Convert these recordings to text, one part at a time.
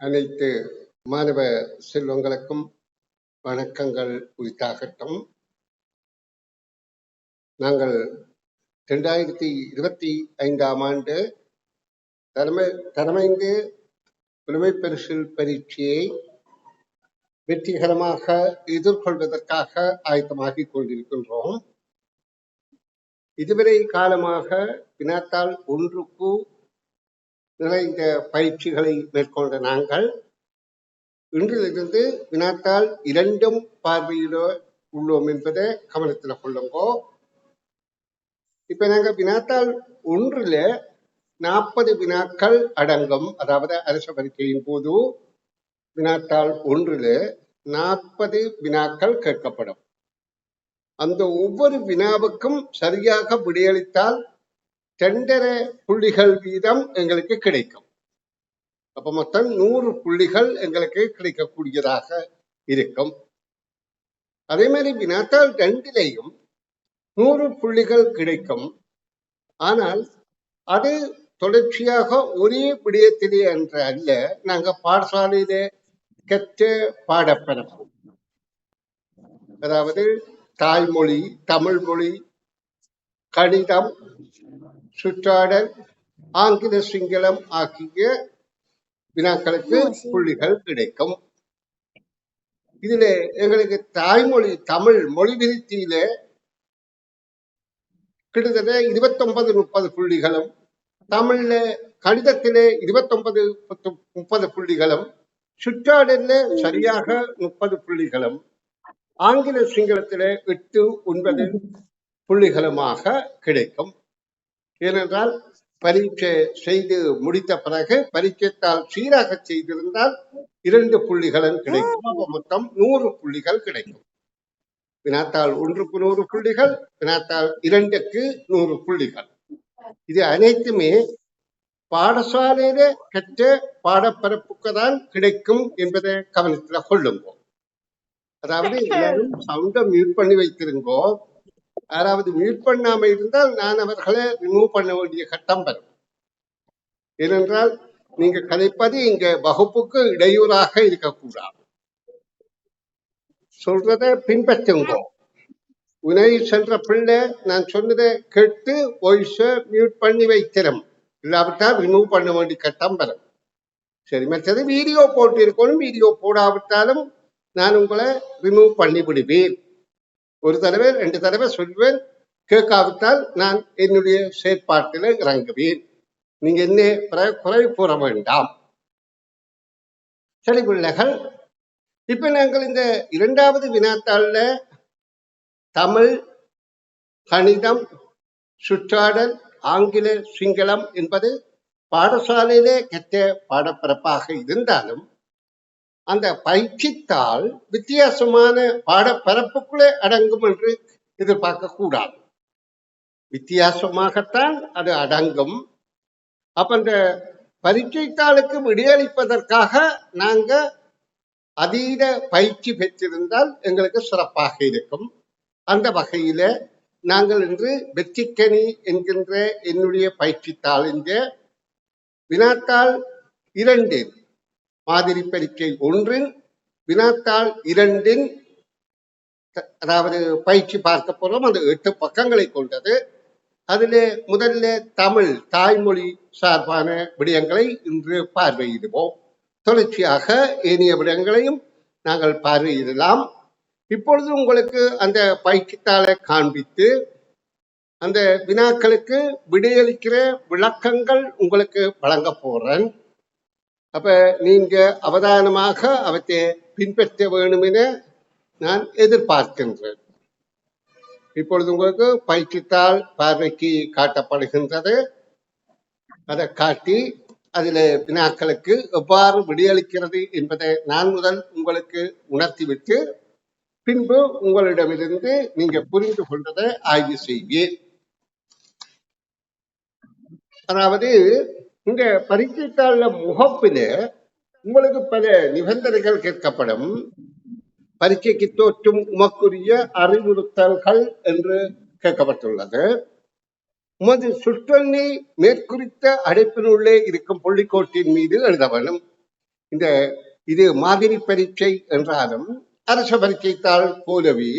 அனைத்து மாணவ செல்வங்களுக்கும் வணக்கங்கள் உரித்தாகட்டும். நாங்கள் ரெண்டாயிரத்தி இருபத்தி ஐந்தாம் ஆண்டு தலைமை தலைமைந்து புலமை பரிசில் பரீட்சையை வெற்றிகரமாக எதிர்கொள்வதற்காக ஆயத்தமாகிக் கொண்டிருக்கின்றோம். இதுவரை காலமாக வினாத்தாள் ஒன்றுக்கு நிறைந்த பயிற்சிகளை மேற்கொண்ட நாங்கள் இன்றிலிருந்து வினாத்தால் இரண்டும் பார்வையிட உள்ளோம் என்பதை கவனத்தில் கொள்ளுங்கோ. இப்ப நாங்க வினாத்தால் ஒன்றுல நாற்பது வினாக்கள் அடங்கும். அதாவது அரச பரீட்சையின் போது வினாத்தாள் ஒன்றுல நாற்பது வினாக்கள் கேட்கப்படும். அந்த ஒவ்வொரு வினாவுக்கும் சரியாக விடையளித்தால் இரண்டரை புள்ளிகள் வீதம் எங்களுக்கு கிடைக்கும். அப்ப மொத்தம் நூறு புள்ளிகள் எங்களுக்கு கிடைக்கக்கூடியதாக இருக்கும். அதே மாதிரி வினாத்தாள் ரெண்டிலேயும் நூறு புள்ளிகள் கிடைக்கும். ஆனால் அது தொடர்ச்சியாக ஒரே விடயத்திலே என்று அல்ல நாங்க பாடசாலையிலே கற்ற பாடப்பரப்பு அதாவது தாய்மொழி தமிழ் மொழி கணிதம் சுற்றாடல் ஆங்கில சிங்களம் ஆகிய வினாக்களுக்கு புள்ளிகள் கிடைக்கும். இதுல எங்களுக்கு தாய்மொழி தமிழ் மொழி விருத்தியில கிட்டத்தட்ட இருபத்தொன்பது முப்பது புள்ளிகளும் தமிழ்ல கணிதத்திலே இருபத்தொன்பது முப்பது புள்ளிகளும் சுற்றாடல்ல சரியாக முப்பது புள்ளிகளும் ஆங்கில சிங்களத்திலே எட்டு ஒன்பது புள்ளிகளுமாக கிடைக்கும். ஏனென்றால் பரீட்சை செய்து முடித்த பிறகு பரீட்சைத்தால் சீராக செய்திருந்தால் இரண்டு புள்ளிகளும் கிடைக்கும். அப்ப மொத்தம் நூறு புள்ளிகள் கிடைக்கும். வினாத்தாள் ஒன்றுக்கு நூறு புள்ளிகள் வினாத்தாள் இரண்டுக்கு நூறு புள்ளிகள். இது அனைத்துமே பாடசாலையில கற்ற பாடப்பரப்புக்கு தான் கிடைக்கும் என்பதை கவனத்துல கொள்ளுங்கோ. அதாவது எல்லாரும் சவுண்ட மியூட் பண்ணி வைத்திருங்கோ. யாராவது மியூட் பண்ணாமல் இருந்தால் நான் அவர்களை ரிமூவ் பண்ண வேண்டிய கட்டம் வரும். ஏனென்றால் நீங்க கதைப்பது இங்க வகுப்புக்கு இடையூறாக இருக்கக்கூடாது. சொல்றத பின்பற்றுங்க. உணவு சென்ற பிள்ளை நான் சொன்னதை கேட்டு வாய்ஸ மியூட் பண்ணி வைத்திரும். இல்லாவிட்டால் ரிமூவ் பண்ண வேண்டிய கட்டம் வரும். சரி மற்றது வீடியோ போட்டு இருக்கணும் வீடியோ போடாவிட்டாலும் நான் உங்களை ரிமூவ் பண்ணி விடுவேன் ஒரு தடவை ரெண்டு தடவை சொல்வேன் கேட்காவிட்டால் நான் என்னுடைய செயற்பாட்டில் இறங்குவேன். நீங்க என்ன குறை கூற வேண்டாம். சரி பிள்ளைகள் இப்ப நாங்கள் இந்த இரண்டாவது வினாத்தாள்ல தமிழ் கணிதம் சுற்றாடல் ஆங்கில சிங்களம் என்பது பாடசாலையிலே கற்ற பாடப்பரப்பாக இருந்தாலும் அந்த பயிற்சித்தாள் வித்தியாசமான பாடப்பரப்புக்குள்ளே அடங்கும் என்று எதிர்பார்க்க கூடாது வித்தியாசமாகத்தான் அது அடங்கும். அப்ப அந்த பரீட்சைத்தாளுக்கு விடியளிப்பதற்காக நாங்க அதீத பயிற்சி பெற்றிருந்தால் எங்களுக்கு சிறப்பாக இருக்கும். அந்த வகையில நாங்கள் இன்று வெற்றிக்கனி என்கின்ற என்னுடைய பயிற்சித்தாள் வினாத்தாள் இரண்டு மாதிரி பரீட்சை ஒன்றின் வினாத்தாள் இரண்டின் அதாவது பயிற்சி பார்க்க போறோம். அந்த எட்டு பக்கங்களை கொண்டது. அதிலே முதல்ல தமிழ் தாய்மொழி சார்பான விடயங்களை இன்று பார்வையிடுவோம். தொடர்ச்சியாக ஏனைய விடயங்களையும் நாங்கள் பார்வையிடலாம். இப்பொழுது உங்களுக்கு அந்த பயிற்சித்தாளை காண்பித்து அந்த வினாக்களுக்கு விடையளிக்கிற விளக்கங்கள் உங்களுக்கு வழங்க போறேன். அப்ப நீங்க அவதானமாக அவற்றை பின்பற்ற வேண்டும் என நான் எதிர்பார்க்கின்றேன். இப்பொழுது உங்களுக்கு பயிற்சித்தாள் பார்வைக்கு காட்டப்படுகின்றது. அதை காட்டி அதில் வினாக்களுக்கு எவ்வாறு விடையளிக்கிறது என்பதை நான் முதல் உங்களுக்கு உணர்த்திவிட்டு பின்பு உங்களிடமிருந்து நீங்க புரிந்து கொண்டதை ஆய்வு செய்வீர் அதாவது இந்த பரீட்சைத்தாள முகப்பில உங்களுக்கு பல நிபந்தனைகள் கேட்கப்படும். பரீட்சைக்கு தோற்றும் உமக்குரிய அறிவுறுத்தல்கள் என்று கேட்கப்பட்டுள்ளது. உமது சுற்றொன்னி மேற்குறித்த அடைப்பினுள்ளே இருக்கும் புள்ளிக்கோட்டின் மீது எழுத வேண்டும். இந்த இது மாதிரி பரீட்சை என்றாலும் அரச பரீட்சைத்தாள் போலவே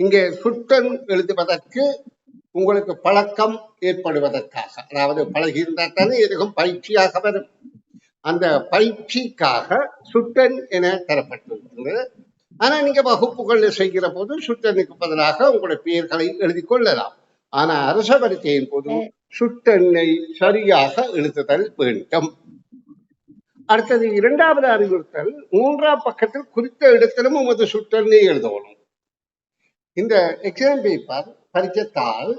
இங்கே சுட்டன் எழுதுவதற்கு உங்களுக்கு பழக்கம் ஏற்படுவதற்காக அதாவது பழகியிருந்தால் தானே எதுவும் பயிற்சியாக வரும். அந்த பயிற்சிக்காக சுட்டன் என தரப்பட்டிருக்கிறது ஆனா நீங்க வகுப்புகள்ல செய்கிற போது சுட்டனுக்கு பதிலாக உங்களுடைய பெயர்களை எழுதி கொள்ளலாம். ஆனா அரச பரீட்சையின் போது சுட்டெண்ணை சரியாக எழுதுதல் வேண்டும். அடுத்தது இரண்டாவது அறிவுறுத்தல் மூன்றாம் பக்கத்தில் குறித்த இடத்திலும் உமது சுட்டெண்ணை எழுதணும் இந்த எக்ஸாம் பேப்பர் பரிச்சத்தால்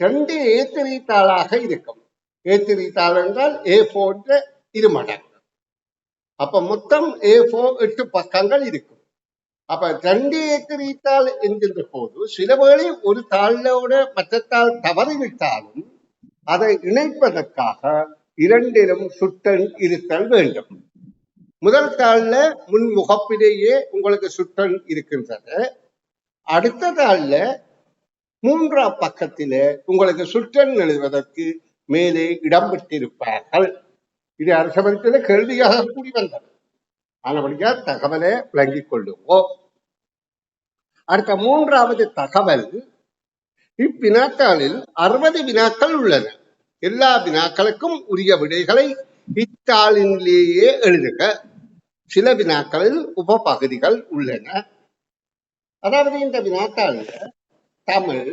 ரெண்டு ஏத்திரி தாளாக இருக்கும். ஏத்திரி தாள் என்றால் ஏ போன்ற இரு மடங்கு. அப்ப மொத்தம் ஏ போ எட்டு பக்கங்கள் இருக்கும். அப்ப ரெண்டு ஏத்திரி தாள் என்கின்ற போது சில வேளை ஒரு தாளோட மற்ற தாள் தவறிவிட்டாலும் அதை இணைப்பதற்காக இரண்டிலும் சுட்டன் இருத்தல் வேண்டும். முதல் தாளில் முன் முகப்பிலேயே உங்களுக்கு சுட்டன் இருக்கின்றது. அடுத்த மூன்றாம் பக்கத்தில் உங்களுக்கு சுற்றன் எழுதுவதற்கு மேலே இடம் பெற்றிருப்பார்கள் இது அரசமரத்தில் கேள்வியாக கூடி வந்தது ஆனபடியா தகவலை விளங்கிக் கொள்ளுவோம். அடுத்த மூன்றாவது தகவல் இவ்வினாத்தாளில் அறுபது வினாக்கள் உள்ளன. எல்லா வினாக்களுக்கும் உரிய விடைகளை இத்தாளிலேயே எழுதுக. சில வினாக்களில் உப பகுதிகள் உள்ளன. அதாவது இந்த வினாத்தாளில் தமிழ்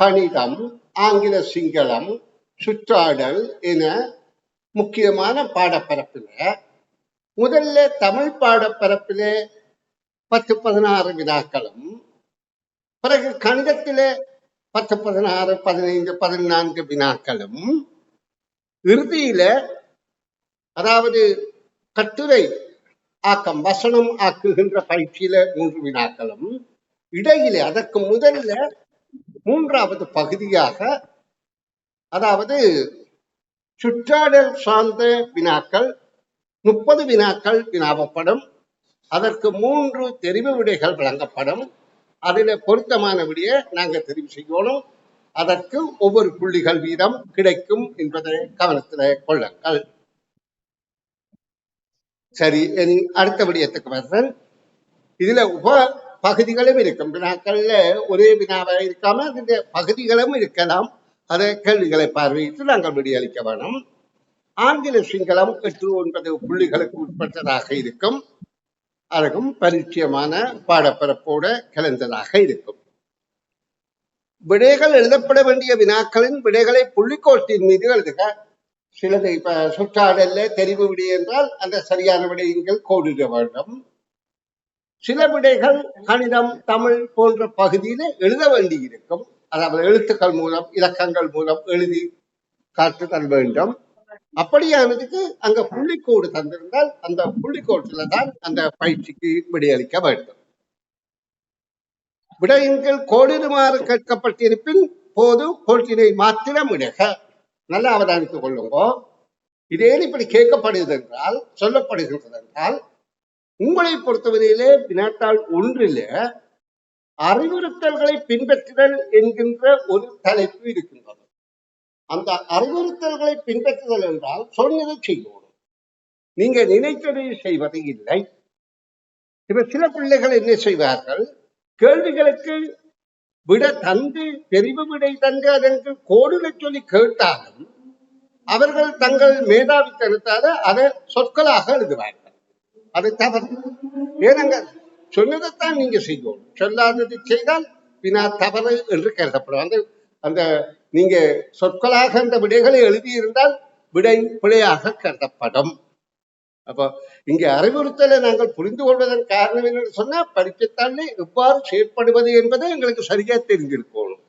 கணிதம் ஆங்கில சிங்களம் சுற்றாடல் என முக்கியமான பாடப்பரப்பில் முதல்ல தமிழ் பாடப்பரப்பில் பத்து பதினாறு வினாக்களும் பிறகு கணிதத்தில் பத்து பதினாறு பதினைந்து பதினான்கு வினாக்களும் இறுதியில அதாவது கட்டுரை ஆக்கம் வசனம் ஆக்குகின்ற பயிற்சியில மூன்று வினாக்களும் இடையிலே அதற்கு முதல்ல மூன்றாவது பகுதியாக அதாவது சுற்றாடல் சார்ந்த வினாக்கள் முப்பது வினாக்கள் வினாவப்படும். அதற்கு மூன்று தெரிவு விடைகள் வழங்கப்படும். அதில் பொருத்தமான விடையை நாங்கள் தெரிவு செய்யணும். அதற்கு ஒவ்வொரு புள்ளிகள் வீதம் கிடைக்கும் என்பதை கவனத்தில் கொள்ளுங்கள். சரி இனி அடுத்த விடயத்துக்கு வர்றேன். இதுல உப பகுதிகளும் இருக்கும். வினாக்கள்ல ஒரே வினாவாக இருக்காம அதிന്റെ பகுதிகளும் இருக்கலாம். அதை கேள்விகளை பார்வையிட்டு நாங்கள் விடியளிக்க வேணும். ஆங்கில சிங்களம் எட்டு ஒன்பது புள்ளிகளுக்கு உட்பட்டதாக இருக்கும். அதுக்கும் பரிச்சயமான பாடப்பரப்போட கலந்ததாக இருக்கும். விடைகள் எழுதப்பட வேண்டிய வினாக்களின் விடைகளை புள்ளிக்கோட்டின் மீது எழுதுக. சிலது இப்ப சுற்றாடல்ல தெரிவு விடை என்றால் அந்த சரியான விடையங்கள் கோடிட வேண்டும். சில விடைகள் கணிதம் தமிழ் போன்ற பகுதியில எழுத வேண்டி இருக்கும் அதாவது எழுத்துக்கள் மூலம் இலக்கங்கள் மூலம் எழுதி காட்டுதல் வேண்டும். அப்படியானதுக்கு அங்க புள்ளிக்கோடு தந்திருந்தால் அந்த புள்ளிக்கோட்டில தான் அந்த பயிற்சிக்கு விடையளிக்க வேண்டும். விடயங்கள் கோடிடுமாறு கேட்கப்பட்டிருப்பின் போது கோட்டினை மாத்திரம் இடுக நல்லா அவதானித்துக் கொள்ளுங்க. இதே இப்படி கேட்கப்படுகிறது என்றால் சொல்லப்படுகிறது என்றால் உங்களை பொறுத்தவரையிலே வினாத்தாள் ஒன்றில் அறிவுறுத்தல்களை பின்பற்றுதல் என்கின்ற ஒரு தலைப்பு இருக்கின்றது. அந்த அறிவுறுத்தல்களை பின்பற்றுதல் என்றால் சொன்னதை செய்யணும் நீங்க நினைத்ததை செய்வது இல்லை. இப்ப சில பிள்ளைகள் என்ன செய்வார்கள்? கேள்விகளுக்கு விட தந்து தெரிவு விடை தந்து அதற்கு கோடுகளை சொல்லி கேட்டாலும் அவர்கள் தங்கள் மேதாவித்தனத்தால அதை சொற்களாக எழுதுவார்கள். அது தவறு. ஏனங்க சொன்னதைத்தான் நீங்க செய்வோம் சொல்லாதது செய்தால் வினா தவறு என்று கருதப்படும். அந்த அந்த நீங்க சொற்களாக அந்த விடைகளை எழுதியிருந்தால் விடை பிழையாக கருதப்படும். அப்போ இங்கே அறிவுறுத்தலை நாங்கள் புரிந்து கொள்வதன் காரணம் என்று சொன்னால் படிக்கத்தாலே எவ்வாறு செயற்படுவது என்பதை எங்களுக்கு சரியா தெரிஞ்சிருக்கணும்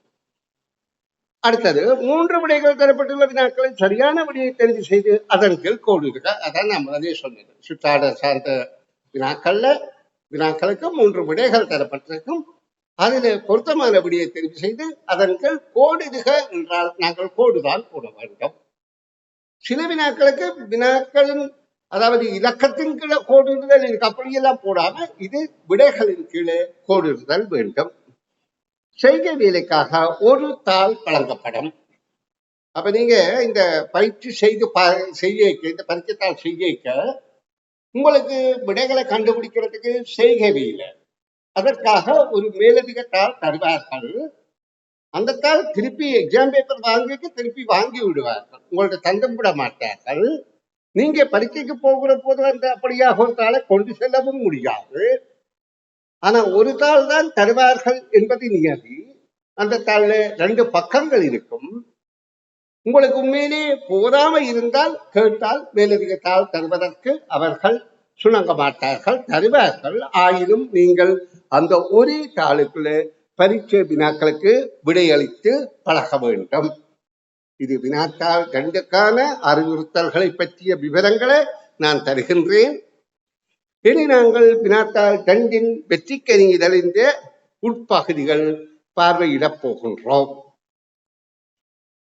அடுத்தது மூன்று விடைகள் தரப்பட்டுள்ள வினாக்களை சரியான விடையை தெரிவு செய்து அதன் கீழ் கோடுக அதான் நம்ம அதே சொன்னது சுற்றாட சார்ந்த வினாக்கள்ல வினாக்களுக்கு மூன்று விடைகள் தரப்பட்டிருக்கும். அதில் பொருத்தமான விடையை தெரிவு செய்து அதன் கீழ் கோடிடுக என்றால் நாங்கள் கோடுதான் போட வேண்டும். சில வினாக்களுக்கு வினாக்களின் அதாவது இலக்கத்தின் கீழே கோடிடுதல் இருக்கு அப்படியெல்லாம் போடாம இது விடைகளின் கீழே கோடிடுதல் வேண்டும். செய்கை வேலைக்காக ஒரு தாள் வழங்கப்படும். அப்ப நீங்க இந்த பயிற்சி செய்து பா- செய்ய இந்த பரிச்சைத்தாள் செய்ய உங்களுக்கு விடைகளை கண்டுபிடிக்கிறதுக்கு செய்க இல்லை அதற்காக ஒரு மேலதிக தாள் தருவார்கள். அந்த தாள் திருப்பி எக்ஸாம் பேப்பர் வாங்கிட்டு திருப்பி வாங்கி விடுவார்கள். உங்கள்ட்ட தந்தம் விட மாட்டார்கள். நீங்க பரீட்சைக்கு போகிற போது அந்த அப்படியாக ஒரு தாளை கொண்டு செல்லவும் முடியாது. ஆனா ஒரு தாள் தான் தருவார்கள் என்பது நியதி அந்த தாள்ல ரெண்டு பக்கங்கள் இருக்கும். உங்களுக்கு உண்மையிலே போதாம இருந்தால் கேட்டால் மேலதிக தாள் தருவதற்கு அவர்கள் சுணங்க மாட்டார்கள் தருவார்கள். ஆயினும் நீங்கள் அந்த ஒரே தாளுக்குள்ளே பரீட்சை வினாக்களுக்கு விடையளித்து பழக வேண்டும். இது வினாத்தாள் கண்டுக்கான அறிவுறுத்தல்களை பற்றிய விவரங்களை நான் தருகின்றேன். இனி நாங்கள் வினாத்தாள் கண்டின் வெற்றிக்கனி இதழிந்த உட்பகுதிகள் பார்வையிடப் போகின்றோம்.